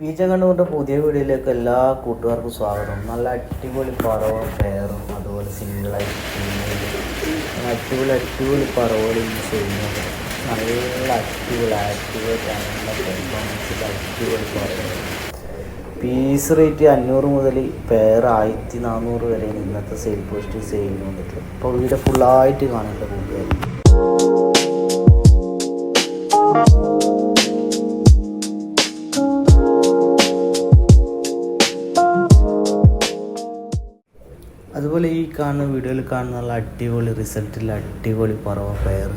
പീച്ചം കണ്ടുകൊണ്ട് പുതിയ വീഡിയോയിലേക്ക് എല്ലാ കൂട്ടുകാർക്കും സ്വാഗതം. നല്ല അടിപൊളി പറവും പെയറും അതുപോലെ സിംഗിളായിട്ട് അടിപൊളി അടിപൊളി പറവുകൾ യൂസ് ചെയ്യുന്നത്. നല്ല അടിപൊളി ആക്ടിവേറ്റ് അടിപൊളി പറവുകൾ പീസ് റേറ്റ് അഞ്ഞൂറ് മുതൽ പെയർ ആയിരത്തി നാനൂറ് വരെ ഇന്നത്തെ സെയിൽ പോസ്റ്റ് സെയിൽ വന്നിട്ട് അപ്പോൾ വീഡിയോ ഫുള്ളായിട്ട് കാണേണ്ട കൂട്ടുകാർ അതുപോലെ ഈ കാണുന്ന വീഡിയോയിൽ കാണുന്ന അടിപൊളി റിസൾട്ടിൽ അടിപൊളി പറവ പെയർ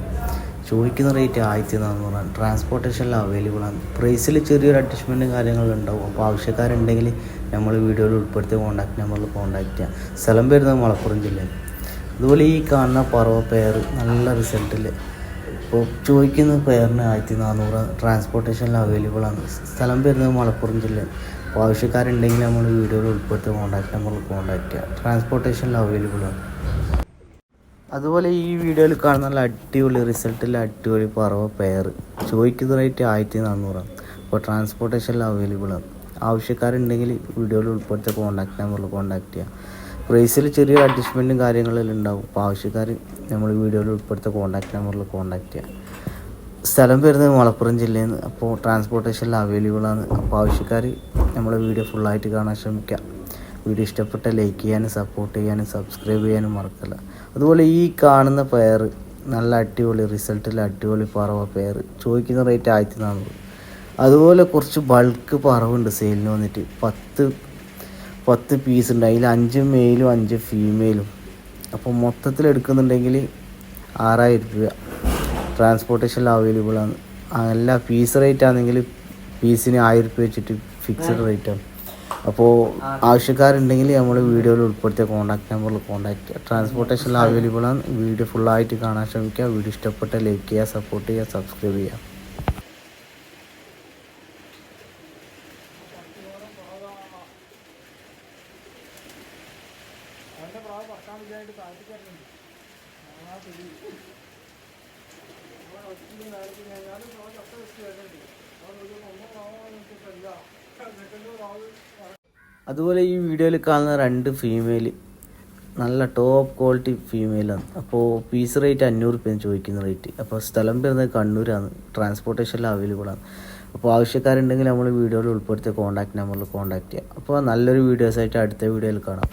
ചോദിക്കുന്ന റേറ്റ് ആയിരത്തി നാനൂറാണ് ട്രാൻസ്പോർട്ടേഷനിൽ അവൈലബിൾ ആണ്. പ്രൈസിൽ ചെറിയൊരു അഡ്ജസ്റ്റ്മെന്റും കാര്യങ്ങളും ഉണ്ടാവും. അപ്പോൾ ആവശ്യക്കാരുണ്ടെങ്കിൽ നമ്മൾ വീഡിയോയിൽ ഉൾപ്പെടുത്തിയ കോൺടാക്റ്റ് നമ്പറിൽ കോൺടാക്റ്റ് ചെയ്യാം. സ്ഥലം വരുന്നത് മലപ്പുറം ജില്ലയിൽ. അതുപോലെ ഈ കാണുന്ന പറവ പെയർ നല്ല റിസൾട്ടിൽ ഇപ്പോൾ ചോദിക്കുന്ന പേരിന് ആയിരത്തി നാനൂറ് ട്രാൻസ്പോർട്ടേഷനിൽ അവൈലബിൾ ആണ്. സ്ഥലം വരുന്നത് മലപ്പുറം ജില്ല. അപ്പോൾ ആവശ്യക്കാരുണ്ടെങ്കിൽ നമ്മൾ വീഡിയോയിൽ ഉൾപ്പെടുത്തി കോൺടാക്ട് നമ്പർ കോൺടാക്ട് ചെയ്യുക ട്രാൻസ്പോർട്ടേഷനിൽ അവൈലബിൾ ആണ്. അതുപോലെ ഈ വീഡിയോയിൽ കാണുന്ന നല്ല അടിപൊളി റിസൾട്ടിൽ അടിപൊളി പറവ പെയർ ചോദിക്കുന്ന റേറ്റ് ആയിരത്തി നാനൂറാണ് അപ്പോൾ ട്രാൻസ്പോർട്ടേഷനിൽ അവൈലബിൾ ആണ്. ആവശ്യക്കാരുണ്ടെങ്കിൽ വീഡിയോയിൽ ഉൾപ്പെടുത്തിയ കോൺടാക്ട് നമ്പറിൽ കോൺടാക്ട് ചെയ്യുക പ്രൈസിൽ ചെറിയ അഡ്ജസ്റ്റ്മെന്റും കാര്യങ്ങളെല്ലാം ഉണ്ടാവും. അപ്പോൾ ആവശ്യക്കാർ നമ്മൾ വീഡിയോയിൽ ഉൾപ്പെടുത്തുക കോൺടാക്ട് നമ്പറിൽ കോൺടാക്ട് ചെയ്യാം സ്ഥലം വരുന്നത് മലപ്പുറം ജില്ലയിൽ നിന്ന് അപ്പോൾ ട്രാൻസ്പോർട്ടേഷനിൽ അവൈലബിൾ ആണ്. അപ്പോൾ ആവശ്യക്കാർ നമ്മളെ വീഡിയോ ഫുള്ളായിട്ട് കാണാൻ ശ്രമിക്കുക. വീഡിയോ ഇഷ്ടപ്പെട്ട ലൈക്ക് ചെയ്യാനും സപ്പോർട്ട് ചെയ്യാനും സബ്സ്ക്രൈബ് ചെയ്യാനും മറക്കില്ല. അതുപോലെ ഈ കാണുന്ന പെയർ നല്ല അടിപൊളി റിസൾട്ടിൽ അടിപൊളി പറവ പെയർ ചോദിക്കുന്ന റേറ്റ് ആയിരത്തി നാനൂറ് അതുപോലെ കുറച്ച് ബൾക്ക് പറവുണ്ട് സെയിലിന് വന്നിട്ട്. പത്ത് പത്ത് പീസ് ഉണ്ട്. അതിൽ അഞ്ച് മെയിലും അഞ്ച് ഫീമെയിലും അപ്പോൾ മൊത്തത്തിൽ എടുക്കുന്നുണ്ടെങ്കിൽ ആറായിരം രൂപ. ട്രാൻസ്പോർട്ടേഷൻ അവൈലബിൾ ആണ്. അല്ല പീസ് റേറ്റ് ആണെങ്കിൽ പീസിന് ആയിരം രൂപ വെച്ചിട്ട് ഫിക്സഡ് റേറ്റ് ആണ്. അപ്പോൾ ആവശ്യക്കാരുണ്ടെങ്കിൽ നമ്മൾ വീഡിയോയിൽ ഉൾപ്പെടുത്തിയ കോൺടാക്ട് നമ്പറിൽ കോൺടാക്ട് ചെയ്യുക ട്രാൻസ്പോർട്ടേഷനിൽ അവൈലബിൾ ആണ്. വീഡിയോ ഫുള്ളായിട്ട് കാണാൻ ശ്രമിക്കുക. വീഡിയോ ഇഷ്ടപ്പെട്ട ലൈക്ക് ചെയ്യുക സപ്പോർട്ട് ചെയ്യുക സബ്സ്ക്രൈബ് ചെയ്യുക. അതുപോലെ ഈ വീഡിയോയിൽ കാണുന്ന രണ്ട് ഫീമെയിൽ നല്ല ടോപ്പ് ക്വാളിറ്റി ഫീമെയിലാണ് അപ്പോൾ പീസ് റേറ്റ് അഞ്ഞൂറ് രൂപയാണ് ചോദിക്കുന്ന റേറ്റ് അപ്പോൾ സ്ഥലം വരുന്നത് കണ്ണൂരാണ്. ട്രാൻസ്പോർട്ടേഷനിൽ അവൈലബിൾ ആണ്. അപ്പോൾ ആവശ്യക്കാരുണ്ടെങ്കിൽ നമ്മൾ വീഡിയോയിൽ ഉൾപ്പെടുത്തിയ കോൺടാക്ട് നമ്പറിൽ കോൺടാക്ട് ചെയ്യാം. അപ്പോൾ നല്ലൊരു വീഡിയോസായിട്ട് അടുത്ത വീഡിയോയിൽ കാണാം.